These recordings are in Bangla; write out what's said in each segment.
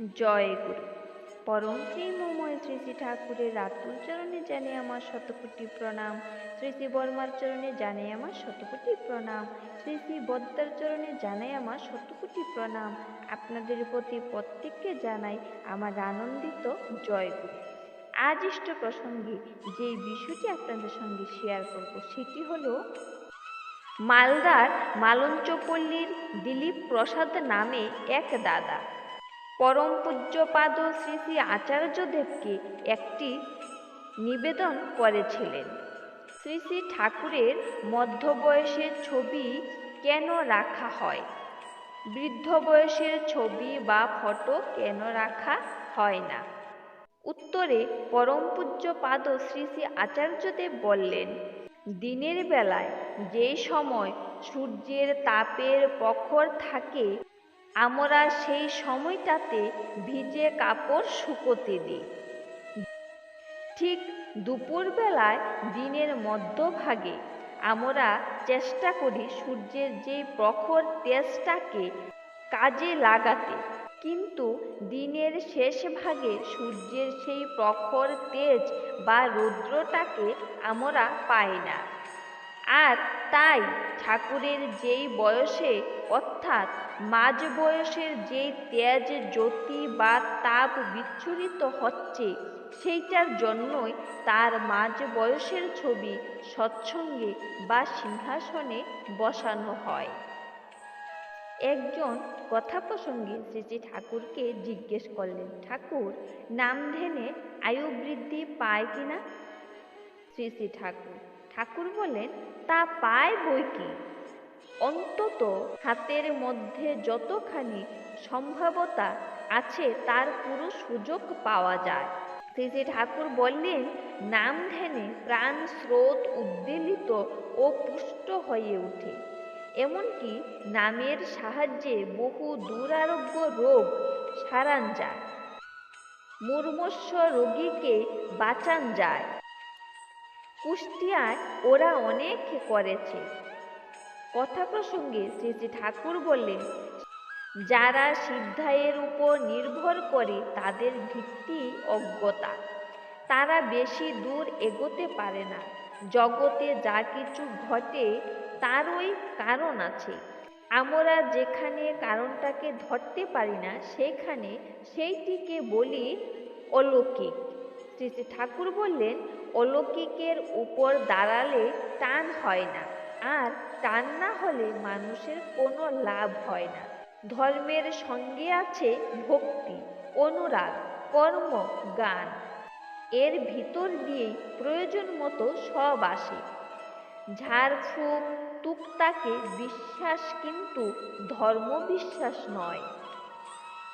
জয় গুরু। পরম প্রেমময় শ্রী শ্রী ঠাকুরের রাতুল চরণে জানে আমার শতকোটি প্রণাম। শ্রী শ্রী বর্মার চরণে জানে আমার শতকোটি প্রণাম। শ্রী শ্রী বদ্দার চরণে জানাই আমার শতকোটি প্রণাম। আপনাদের প্রতি প্রত্যেককে জানাই আমার আনন্দিত জয় গুরু। আজ ইষ্ট প্রসঙ্গে যে বিষয়টি আপনাদের সঙ্গে শেয়ার করব, সেটি হলো মালদার মালঞ্চপল্লীর দিলীপ প্রসাদ নামে এক দাদা। পরম পূজ্যপাদ শ্রী শ্রী আচার্যদেবকে একটি নিবেদন করেছিলেন। শ্রী শ্রী ঠাকুরের মধ্যবয়সের ছবি কেন রাখা হয়? বৃদ্ধ বয়সের ছবি বা ফটো কেন রাখা হয় না? উত্তরে পরম পূজ্যপাদ শ্রী শ্রী আচার্যদেব বললেন, দিনের বেলায় যেই সময় সূর্যের তাপের প্রখর থাকে আমরা সেই সময়টাতে ভিজে কাপড় শুকোতে দিই। ঠিক দুপুরবেলায় দিনের মধ্যভাগে আমরা চেষ্টা করি সূর্যের যেই প্রখর তেজটাকে কাজে লাগাতে। কিন্তু দিনের শেষ ভাগে সূর্যের সেই প্রখর তেজ বা রৌদ্রটাকে আমরা পাই না। আর তাই ঠাকুরের যেই বয়সে, অর্থাৎ মাঝ বয়সের যেই তেজ জ্যোতি বা তাপ বিচ্ছুরিত হচ্ছে, সেইটার জন্যই তার মাঝ বয়সের ছবি সৎসঙ্গে বা সিংহাসনে বসানো হয়। একজন কথা প্রসঙ্গে শ্রী শ্রী ঠাকুরকে জিজ্ঞেস করলেন, ঠাকুর নাম ধ্যানে আয়ু বৃদ্ধি পায় কিনা? শ্রী শ্রী ঠাকুর ঠাকুর বলেন, তা পায় বই কি? অন্তত হাতের মধ্যে যতখানি সম্ভাবতা আছে, তার পুরো সুযোগ পাওয়া যায়। শ্রী শ্রী ঠাকুর বললেন, নাম ধ্যানে প্রাণ স্রোত উদ্বেলিত ও পুষ্ট হয়ে ওঠে। এমনকি নামের সাহায্যে বহু দুরারোগ্য রোগ সারান যায়। মুর্মস্ব রোগীকে বাঁচান যায়। কুষ্টিয়ায় ওরা অনেক করেছে। কথা প্রসঙ্গে শ্রী শ্রী ঠাকুর বললেন, যারা সিদ্ধায়ের উপর নির্ভর করে তাদের ভিত্তি অজ্ঞতা। তারা বেশি দূর এগোতে পারে না। জগতে যা কিছু ঘটে তারই কারণ আছে। আমরা যেখানে কারণটাকে ধরতে পারি না, সেখানে সেইটিকে বলি অলৌকিক। শ্রী শ্রী ঠাকুর বললেন অলৌকিকের উপর দাঁড়ালে টান হয় না। আর টান না হলে মানুষের কোনো লাভ হয় না। ধর্মের সঙ্গে আছে ভক্তি, অনুরাগ, কর্ম, গান। এর ভিতর দিয়েই প্রয়োজন মতো সব আসে। ঝাড়ফুঁক, তুকতাকে বিশ্বাস কিন্তু ধর্ম বিশ্বাস নয়।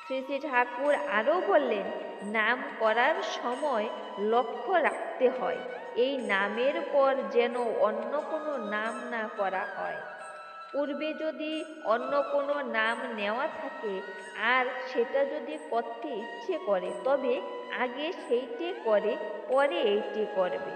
শ্রী শ্রী ঠাকুর আরও বললেন, নাম করার সময় লক্ষ্য রাখতে হয়। এই নামের পর যেন অন্য কোনো নাম না করা হয়। পূর্বে যদি অন্য কোনো নাম নেওয়া থাকে আর সেটা যদি করতে ইচ্ছে করে, তবে আগে সেইটে করে, পরে এইটি করবে।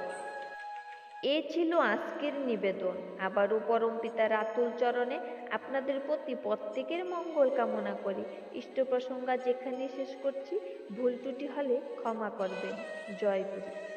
এ ছিল আজকের নিবেদন। আবারও পরম পিতার আতুল চরণে আপনাদের প্রতি প্রত্যেকের মঙ্গল কামনা করি। ইষ্ট প্রসঙ্গা যেখানে শেষ করছি, ভুল ত্রুটি হলে ক্ষমা করবেন। জয় গুরু।